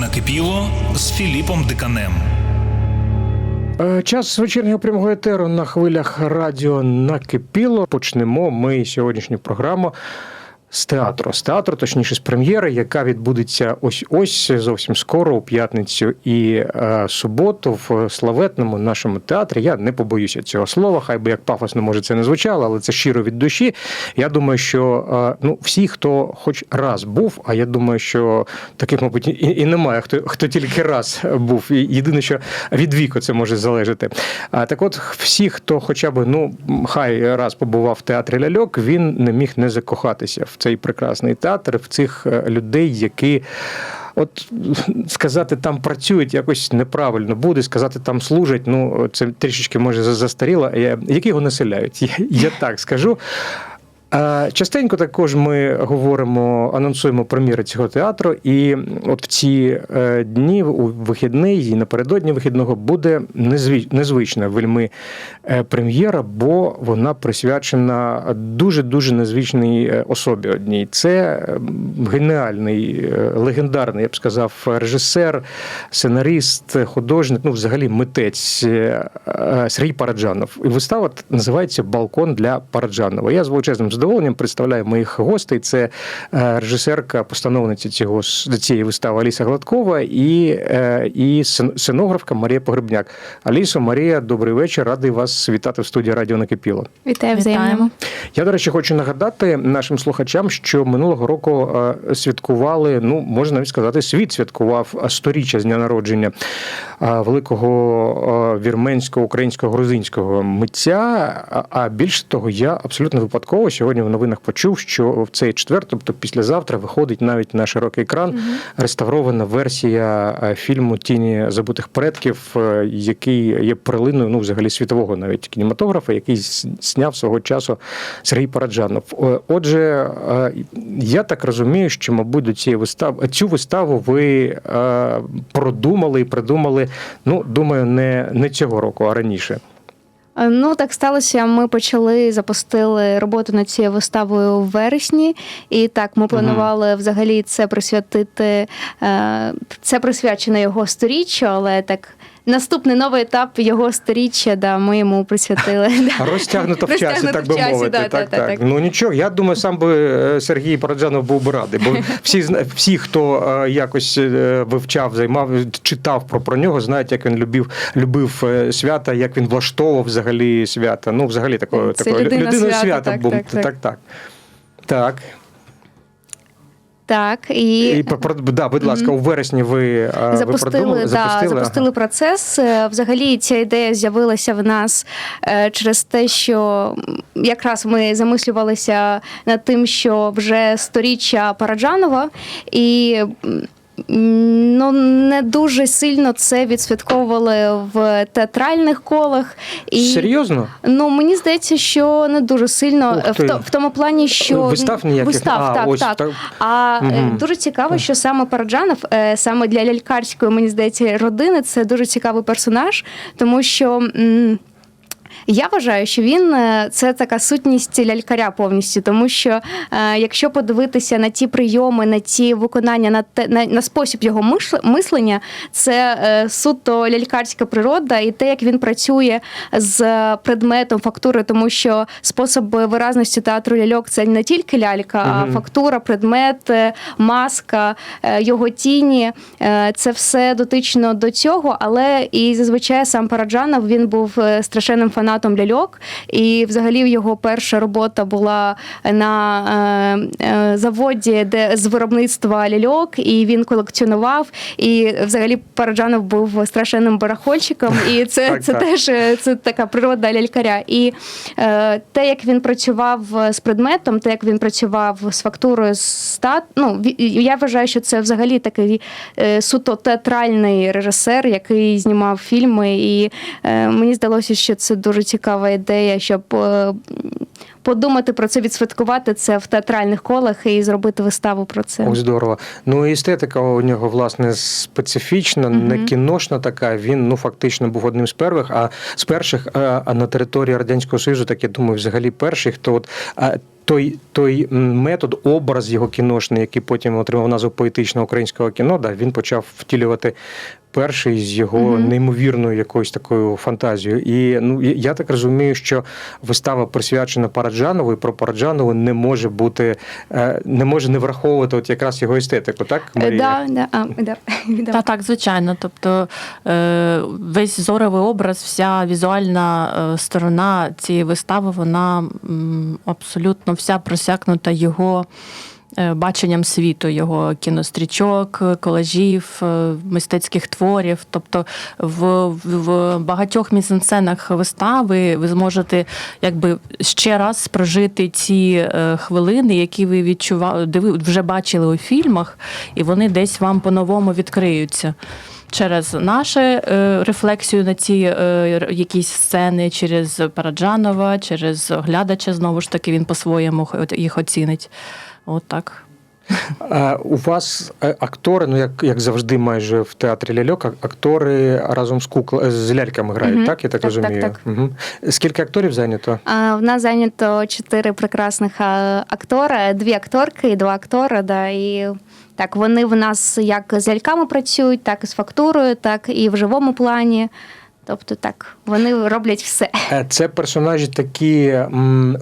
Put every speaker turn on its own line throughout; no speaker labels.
Накипіло з Філіпом Диканем.
Е, Час вечірнього прямого етеру на хвилях радіо накипіло. Почнемо ми сьогоднішню програму з театру. З театру, точніше, з прем'єри, яка відбудеться ось ось зовсім скоро, у п'ятницю і е, суботу, в славетному нашому театрі. Я не побоюся цього слова, хай би як пафосно може це не звучало, але це щиро від душі. Я думаю, що е, ну, всі, хто хоч раз був, а я думаю, що таких, мабуть, і, і немає, хто, хто тільки раз був. І Єдине, що від віку це може залежати. А так от, всі, хто хоча б ну, хай раз побував в театрі ляльок, він не міг не закохатися в цей прекрасний театр, в цих е, людей, які. От сказати там працюють якось неправильно буде, сказати там служать. Ну це трішечки може застаріло. Які його населяють? Я, я так скажу. Частенько також ми говоримо, анонсуємо прем'єри цього театру, і от в ці е, дні, у вихідний і напередодні вихідного, буде незвична вельми е, прем'єра, бо вона присвячена дуже-дуже незвичній е, особі одній. Це геніальний, легендарний, я б сказав, режисер, сценарист, художник, ну взагалі митець Сергій Параджанов. І вистава називається Балкон для Параджанова. Я з величезним задоволенням представляю моїх гостей. Це е, режисерка, постановниця цього цієї вистави Аліса Гладкова і, е, і сценографка Марія Погребняк. Алісо, Марія, добрий вечір. Радий вас вітати в студії Радіо Накипіло.
Вітаю взаємно.
Я, до речі, хочу нагадати нашим слухачам, що минулого року е, святкували, ну можна навіть сказати, світ святкував сторіччя з дня народження великого вірменського, українського, грузинського митця. А- більше того, я абсолютно випадково сьогодні в новинах почув, що в цей четвер, тобто післязавтра, виходить навіть на широкий екран реставрована версія фільму Тіні забутих предків, який є перлиною, ну взагалі світового навіть кінематографа, який сняв свого часу Сергій Параджанов. Отже, я так розумію, що, мабуть, до цієї вистави цю виставу ви продумали і придумали. Ну, думаю, не, не цього року, а раніше.
Е, Ну так сталося. Ми почали запустили роботу над цією виставою в вересні, і так ми планували взагалі це присвятити. е, Це присвячено його сторіччю, але так. Наступний новий етап його сторіччя, да, ми йому присвятили.
Розтягнуто в часі, так би мовити. так, так. Ну нічого, я думаю, сам би е, Сергій Параджанов був би радий, бо всі, всі хто е, якось е, вивчав, займав, читав про, про нього, знають, як він любив, любив свята, як він влаштовував взагалі свята. Ну, взагалі такою
людина
людиною
свята
був.
так, так.
так, так.
І,
і да, будь ласка, у вересні ви,
запустили
ви
да,
запустили,
запустили
ага.
процес. Е, Взагалі, ця ідея з'явилася в нас е, через те, що якраз ми замислювалися над тим, що вже сторіччя Параджанова, і ну, не дуже сильно це відсвятковували в театральних колах. І,
Серйозно?
Ну, мені здається, що не дуже сильно в, то- в тому плані, що
Вистав ніяких?
вистав,
А,
так,
ось
так.
так.
А е,
Мгм.
дуже цікаво, що саме Параджанов, е, саме для лялькарської, мені здається, родини, це дуже цікавий персонаж, тому що. м, я вважаю, що він е, це така сутність лялькаря повністю, тому що е, якщо подивитися на ті прийоми, на ті виконання, на те на, на спосіб його мислення, це е, суто лялькарська природа, і те, як він працює з предметом фактури, тому що спосіб виразності театру ляльок це не тільки лялька, а
Мгм.
фактура, предмет, маска, його тіні. Це все дотично до цього, але і зазвичай сам Параджанов він був страшенним фанатом ляльок. І взагалі його перша робота була на е, е, заводі, де з виробництва ляльок, і він колекціонував. І взагалі Параджанов був страшенним барахольщиком, і це,
Так,
це
так.
теж е, це така природа лялькаря. І е, те, як він працював з предметом, те, як він працював з фактурою з стат, ну я вважаю, що це взагалі такий е, суто театральний режисер, який знімав фільми. І е, мені здалося, що це дуже цікава ідея, щоб. е, Подумати про це, відсвяткувати це в театральних колах і зробити виставу про це.
Ось здорово. Ну і естетика у нього власне специфічна, не кіношна така. Він ну фактично був одним з перших, а з перших, а, а на території радянського союзу, так я думаю, взагалі перший, хто от а, той, той метод, образ його кіношний, який потім отримав назву поетичного українського кіно, да, він почав втілювати перший з його
Мгм.
неймовірною якоюсь такою фантазією. І ну я- так розумію, що вистава присвячена Параджанову, і про Параджанову не може бути, е, не може не враховувати от якраз його естетику, так?
Е,
Марія?
Да, да, а, да. да.
Та так, звичайно. Тобто е, весь зоровий образ, вся візуальна сторона цієї вистави, вона абсолютно вся просякнута його. Е, Баченням світу його кінострічок, колажів, е, мистецьких творів. Тобто в, в, багатьох мізансценах вистави ви зможете якби ще раз прожити ці е, хвилини, які ви відчували, вже бачили у фільмах, і вони десь вам по-новому відкриються. Через нашу е, рефлексію на ці е, якісь сцени, через Параджанова, через глядача, знову ж таки, він по-своєму їх оцінить. От так.
А, у вас е, актори, ну як, як завжди, майже в театрі ляльок, актори разом з кукла з ляльками грають,
Мгм.
так? Я так,
Так, так,
розумію.
так.
Мгм. Скільки акторів зайнято?
А, В нас зайнято чотири прекрасних актора, дві акторки і два актора. Да, і так, вони в нас як з ляльками працюють, так і з фактурою, так і в живому плані. Тобто, так, вони роблять все.
Е, Це персонажі такі,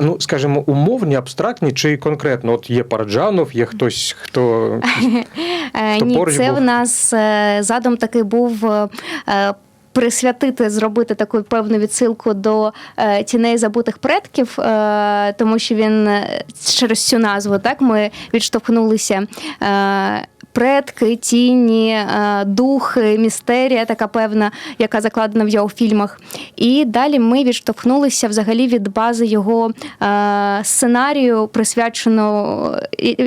ну скажімо, умовні, абстрактні чи конкретно? От є Параджанов, є хтось, хто
Е,
Хто
Ні,
поруч
це
був?
в нас е, задум такий був. Присвятити, зробити таку певну відсилку до е, тіней забутих предків, е, тому що він через цю назву так ми відштовхнулися. Е, предки, тіні, е, духи, містерія, така певна, яка закладена в його фільмах. І далі ми відштовхнулися взагалі від бази його е, сценарію, присвячено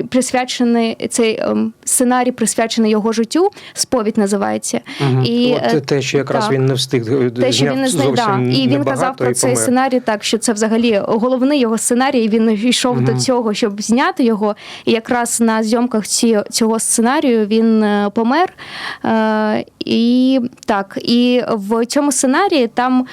присвячений цей ем, сценарій присвячений його життю. Сповідь називається.
Мгм.
І,
От
е,
те, що якраз
так.
він не встиг
Те, що він не
зовсім
І він казав про цей
помер.
сценарій, так що це взагалі головний його сценарій. Він йшов до цього, щоб зняти його. І якраз на зйомках цього сценарію він е, помер. Е, і так, і в цьому сценарії там.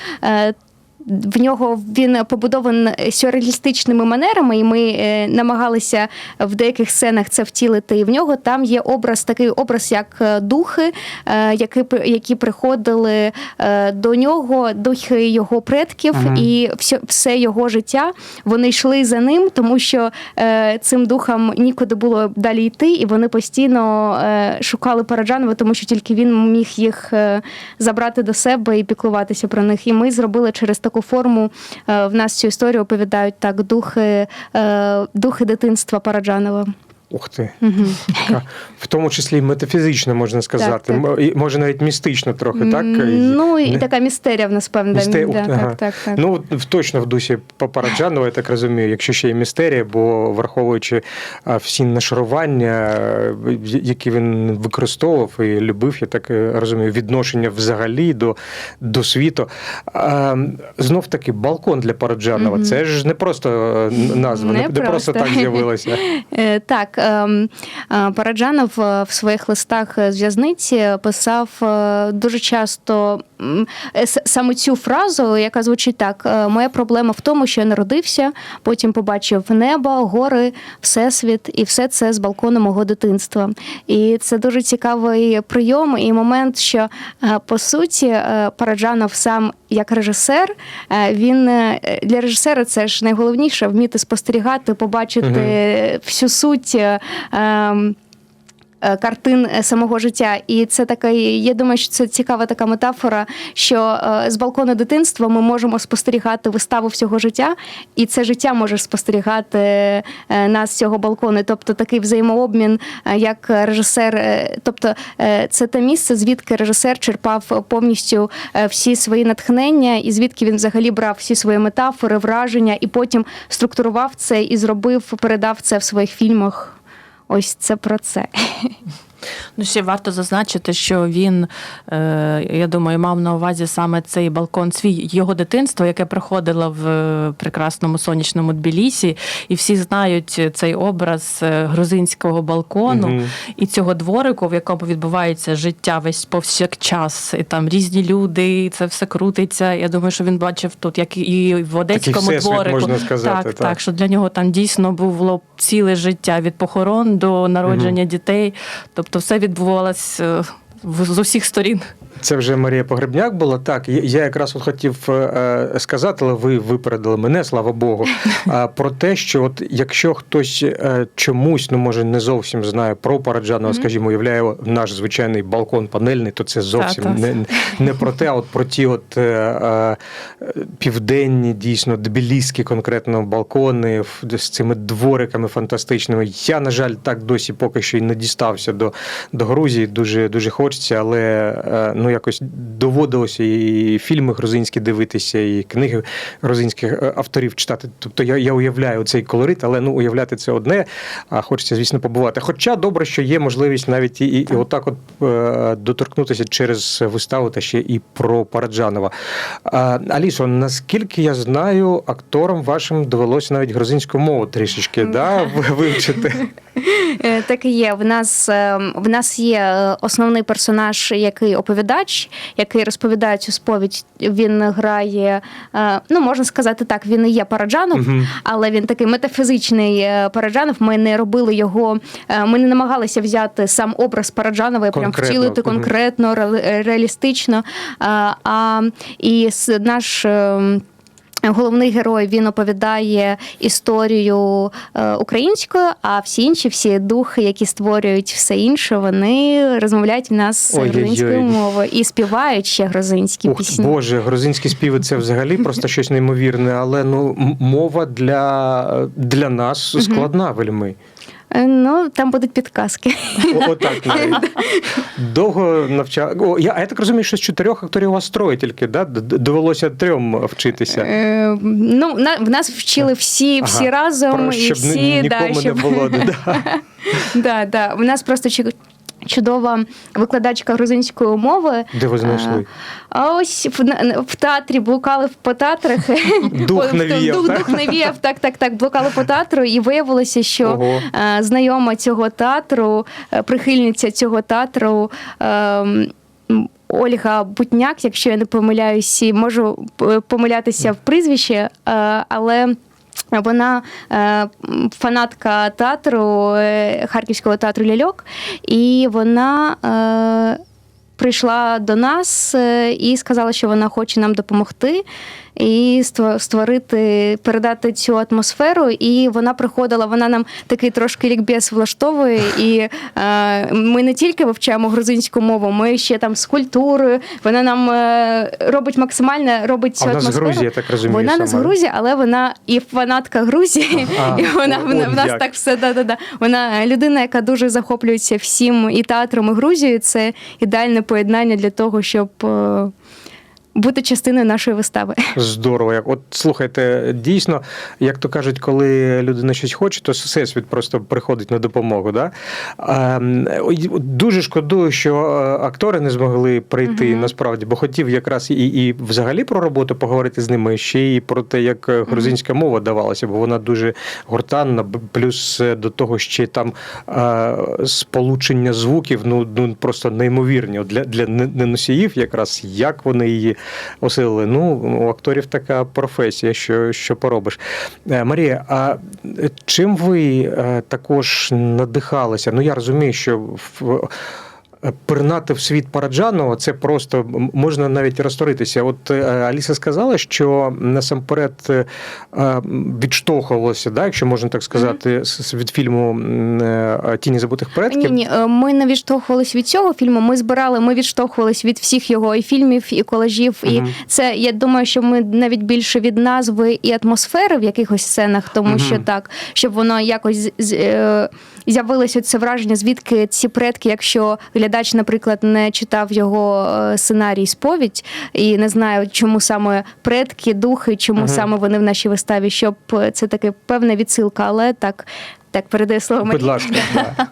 В нього він побудований сюрреалістичними манерами, і ми е, намагалися в деяких сценах це втілити. І в нього там є образ, такий образ, як е, духи, е, які, які приходили до нього, духи його предків,
Мгм.
і все, все його життя вони йшли за ним, тому що цим духам нікуди було далі йти, і вони постійно шукали Параджанова, тому що тільки він міг їх забрати до себе і піклуватися про них. І ми зробили через таку форму. е, в нас цю історію оповідають так духи, е, духи дитинства Параджанова.
Ух ти. Така, В тому числі метафізично можна сказати.
так.
І, Може навіть містично трохи, так?
Ну і
Не-
така містерія в нас певна.
Місте-
Да,
ага.
так, так, так.
Ну, точно в дусі Параджанова, я так розумію, якщо ще є містерія, бо враховуючи всі нашарування, е, які він використовував і любив, я так е, розумію, відношення взагалі до, до світу. Знов таки, балкон для Параджанова.
Мгм.
Це ж не просто е, назва, не,
Не
просто
просто.
так з'явилося.
Е, Так, Параджанов е, в своїх листах з в'язниці писав е, дуже часто е, саме цю фразу, яка звучить так: е, Моя проблема в тому, що я народився, потім побачив небо, гори, всесвіт, і все це з балкону мого дитинства. І це дуже цікавий прийом і момент, що е, по суті е, Параджанов сам як режисер, е, він е, для режисера це ж найголовніше вміти спостерігати, побачити
Мгм.
всю суть. Е, ем, е, Картин е, самого життя, і це така. Я думаю, що це цікава така метафора, що з балкону дитинства ми можемо спостерігати виставу всього життя, і це життя може спостерігати нас цього балкону. Тобто такий взаємообмін, як режисер. Тобто, це те місце, звідки режисер черпав повністю всі свої натхнення, і звідки він взагалі брав всі свої метафори, враження, і потім структурував це і зробив, передав це в своїх фільмах. Ось це про це.
Ну, ще варто зазначити, що він, е, я думаю, мав на увазі саме цей балкон свій його дитинство, яке проходило в е, прекрасному сонячному Тбілісі, і всі знають цей образ е, грузинського балкону
Мгм.
і цього дворику, в якому відбувається життя весь повсякчас, і там різні люди, і це все крутиться. Я думаю, що він бачив тут, як і в одеському
всесвіт,
дворику.
можна сказати,
так,
так.
так, що для нього там дійсно було ціле життя від похорон до народження дітей. Тобто все відбувалось е, з усіх сторін.
Це вже Марія Погребняк була. Так, я- якраз от хотів е, сказати, але ви випередили мене, слава Богу. Про те, що от якщо хтось е, чомусь, ну може не зовсім знає про Параджанова, скажімо, уявляє наш звичайний балкон панельний, то це зовсім не, не про те, а от про ті от е, е, південні, дійсно, тбіліські конкретно балкони з цими двориками фантастичними. Я, на жаль, так досі поки що й не дістався до, до Грузії. Дуже дуже хочеться, але е, ну якось доводилося і фільми грузинські дивитися, і книги грузинських е, авторів читати. Тобто я, я уявляю цей колорит, але ну уявляти це одне, а хочеться, звісно, побувати. Хоча добре, що є можливість навіть і, і, і отак от е, доторкнутися через виставу та ще і про Параджанова. А, Алісо, наскільки я знаю, акторам вашим довелося навіть грузинську мову трішечки да, вивчити.
Е, Так і є. В нас е, в нас є е, основний персонаж, який оповідач, який розповідає цю сповідь. Він грає, е, ну можна сказати так, він і є Параджанов,
Мгм.
але він такий метафізичний Параджанов. Ми не робили його, ми не намагалися взяти сам образ Параджанова і прям втілити конкретно, ре- реалістично. А, а і наш. Е, Головний герой він оповідає історію е, українською, а всі інші, всі духи, які створюють все інше, вони розмовляють в нас грузинською мовою і співають ще грузинські
Ух,
пісні.
Боже, грузинські співи це взагалі просто щось неймовірне, але ну мова для, для нас складна вельми.
Е, Ну там будуть підказки.
Отак. Довго навчав. О, я, а я так розумію, що з чотирьох акторів у вас троє тільки, да? Довелося трьом вчитися.
Е, Ну на в нас вчили всі, всі разом
Про-
і
щоб
всі
нікому
да, щоб...
не було. Да.
да, да. У нас просто чудова викладачка грузинської мови.
Де ви знайшли?
А ось в, в театрі блукали по театрах.
Дух навіяв,
Дух,
так?
дух навіяв, так, так, так. Блукали по театру, і виявилося, що
Ого.
е, знайома цього театру, е, прихильниця цього театру. е, Ольга Бутняк, якщо я не помиляюсь, можу е, помилятися в прізвищі, е, але вона е, фанатка театру е, Харківського театру Ляльок, і вона. Е, Прийшла до нас і сказала, що вона хоче нам допомогти і створити, передати цю атмосферу. І вона приходила, вона нам такий трошки лікбез влаштовує. І е, ми не тільки вивчаємо грузинську мову, ми ще там з культурою. Вона нам е, робить максимально робить цю
А вона з. Грузії, я так розумію,
Вона не з. Грузії, але вона і фанатка Грузії.
А,
і вона,
о-
в нас
як.
так все да, да, да. Вона людина, яка дуже захоплюється всім і театром, і Грузією. Це ідеальне поєднання для того, щоб е, бути частиною нашої вистави.
Здорово. Як от слухайте, дійсно, як то кажуть, коли людина щось хоче, то всесвіт просто приходить на допомогу. Да? Ем, Дуже шкодую, що е, актори не змогли прийти
Мгм.
насправді, бо хотів якраз і, і взагалі про роботу поговорити з ними, ще і про те, як е, грузинська мова давалася, бо вона дуже гортанна, плюс е, до того ще там сполучення звуків, ну, ну просто неймовірні. Для, для неносіїв якраз як вони її осилили. Ну, у акторів така професія, що, що поробиш. Е, Марія, а чим ви е, також надихалися? Ну, я розумію, що в. Пирнати в світ Параджанова це просто можна навіть розторитися. От е, Аліса сказала, що насамперед е, відштовхувалося, да, якщо можна так сказати, с- с- від фільму е, Тіні забутих предків.
Ні, ні, ми не відштовхувались від цього фільму. Ми збирали, ми відштовхувались від всіх його і фільмів, і колажів. І
Мгм.
це я думаю, що ми навіть більше від назви і атмосфери в якихось сценах, тому
Мгм.
що так, щоб воно якось з- з'явилося це враження, звідки ці предки, якщо глядач, наприклад, не читав його е, сценарій сповідь і не знає, чому саме предки, духи, чому
Мгм.
саме вони в нашій виставі, щоб е, це таке певна відсилка, але так. Так, передає слово
Будь ласка,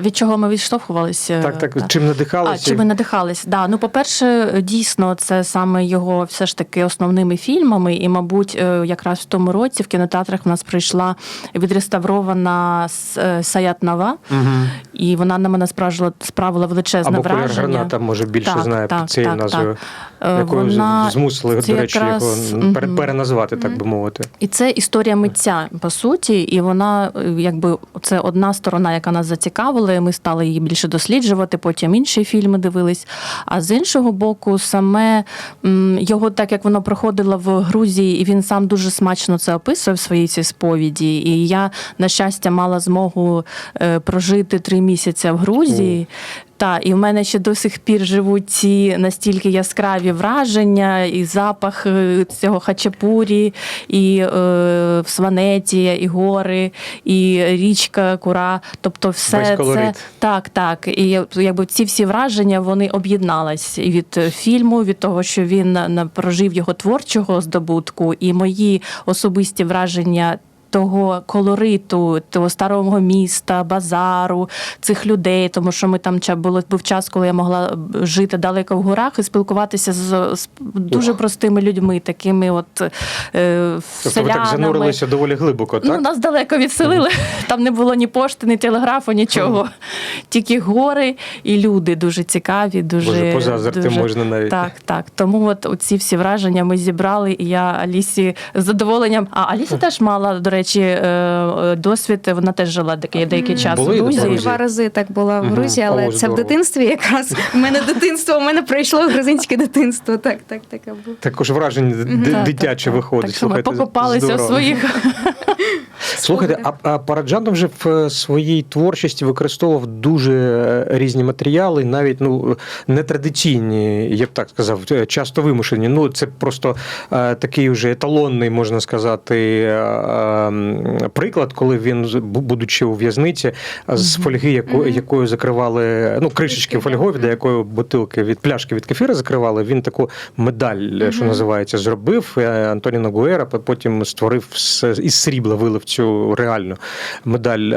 Від чого ми відштовхувалися?
Так, так, чим надихалися?
А, чи ми надихались? Да. Ну, по-перше, дійсно, це саме його все ж таки основними фільмами. І, мабуть, е, якраз в тому році в кінотеатрах в нас прийшла відреставрована е, Саят Нава,
Мгм.
і вона на мене справила, справила величезне
Або
враження.
граната, може більше
Так,
знає
так,
під цією
так,
назвою,
Е,
якою
вона-
змусили,
це
до речі,
якраз-
його переназвати, так би мовити.
І це історія митця, по суті, і вона е, якби це одна сторона, яка нас зацікавила. І Ми стали її більше досліджувати. Потім інші фільми дивились. А з іншого боку, саме його, так як воно проходило в Грузії, і він сам дуже смачно це описує в своїй цій сповіді. І я, на щастя, мала змогу е, прожити три місяці в Грузії. Та, і в мене ще до сих пір живуть ці настільки яскраві враження, і запах е, цього хачапурі, і е, Сванетія, і гори, і річка, кура. Тобто,
Весь
все це
колорит.
так, так. І якби ці всі враження вони об'єднались і від е, фільму, від того, що він на- прожив його творчого здобутку, і мої особисті враження. Того колориту, того старого міста, базару, цих людей, тому що ми там було був час, коли я могла жити далеко в горах і спілкуватися з, з дуже
Ух.
простими людьми, такими от е,
Тобто ви так занурилися доволі глибоко,
Ну, нас далеко відселили. Там не було ні пошти, ні телеграфу, нічого. Тільки гори і люди дуже цікаві, дуже
Боже, позаздрити
дуже...
можна навіть.
Так, так. Тому от ці всі враження ми зібрали, і я Алісі з задоволенням. А Аліса теж мала, до речі, е, е, досвід. Вона теж жила деякий, деякий час
Були
у
в
Грузії.
Два рази так була в Грузії, але
О,
це в дитинстві якраз. У мене дитинство, у мене пройшло грузинське дитинство. Так, так, таке було.
Також враження дитяче виходить.
Так що ми покопалися в своїх.
Слухайте, а, а Параджанов вже в е, своїй творчості використовував дуже е, різні матеріали, навіть ну нетрадиційні, я б так сказав, е, часто вимушені. Ну це просто е, такий вже еталонний, можна сказати, ем, приклад, коли він, будучи у в'язниці, з фольги, яко, якою закривали ну кришечки фольгові, до якої бутилки від пляшки від кефіра закривали. Він таку медаль, що називається, зробив. Антоніно Гуера потім створив із срібла, вилив цю реальну медаль.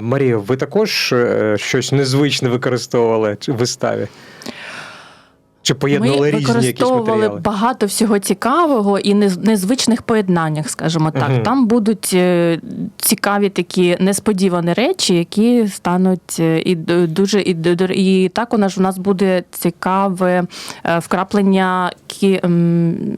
Марія, ви також е, щось незвичне використовували в виставі? Чи поєднували
Ми
різні якісь матеріали?
багато всього цікавого і нез- незвичних поєднаннях, скажімо так.
Мгм.
Там будуть е, цікаві такі несподівані речі, які стануть е, і дуже і, і так у нас у нас буде цікаве е, вкраплення кі,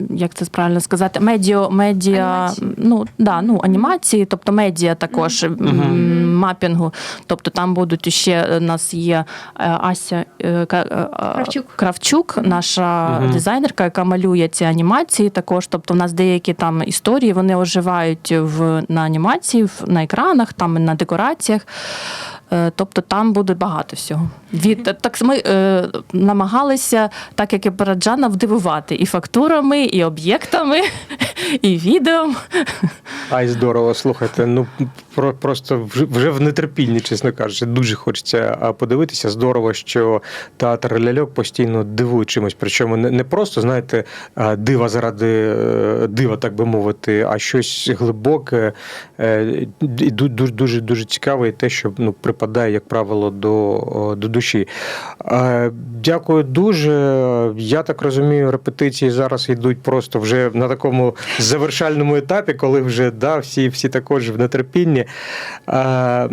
як це правильно сказати, медіо, медіа,
Анімації.
ну да, ну анімації, тобто медіа також
Мгм.
мапінгу. Тобто там будуть ще у нас є Ася
Кравчук.
Кравчук, наша
угу.
дизайнерка, яка малює ці анімації. Також, тобто, у нас деякі там історії вони оживають в на анімації, в- на екранах, там на декораціях. Е, Тобто там буде багато всього. Від так ми е, намагалися, так як і Параджана, вдивувати і фактурами, і об'єктами, і відео.
Ай, здорово, слухайте. Ну про просто вже, вже в нетерпінні, чесно кажучи, дуже хочеться подивитися. Здорово, що театр ляльок постійно дивує чимось. Причому не, не просто, знаєте, дива заради е, дива, так би мовити, а щось глибоке е, і ду- дуже дуже дуже цікаве, і те, що ну припадає, як правило, до, до душі. Е, Дякую дуже. Я так розумію, репетиції зараз йдуть просто вже на такому завершальному етапі, коли вже да, всі, всі також в нетерпінні. А,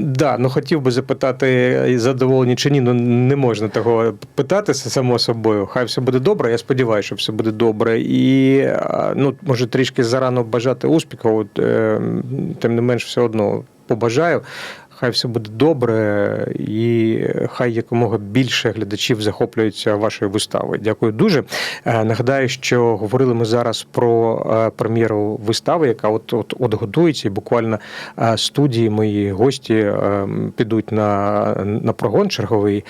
да, ну хотів би запитати, задоволені чи ні, ну не можна того питати само собою. Хай все буде добре. Я сподіваюся, що все буде добре. І а, ну, може трішки зарано бажати успіху. От, е, тим не менш, все одно побажаю. Хай все буде добре, і хай якомога більше глядачів захоплюються вашою виставою. Дякую дуже. Е, Нагадаю, що говорили ми зараз про е, прем'єру вистави, яка от от, от готується, і буквально е, студії мої гості підуть на, на прогон черговий.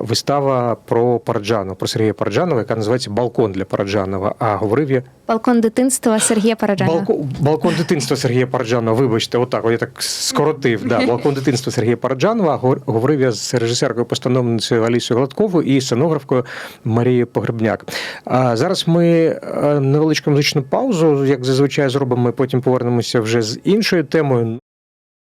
Вистава про Параджанова, про Сергія Параджанова, яка називається Балкон для Параджанова. А говорив я
Балкон дитинства Сергія Параджана.
Балкон, балкон дитинства Сергія Параджанова. Вибачте, отак, от я так скоротив. Да, балкон дитинства Сергія Параджанова. Говорив я з режисеркою постановницею Алісою Гладковою і сценографкою Марією Погребняк. А зараз ми е, невеличку музичну паузу, як зазвичай зробимо. Потім повернемося вже з іншою темою.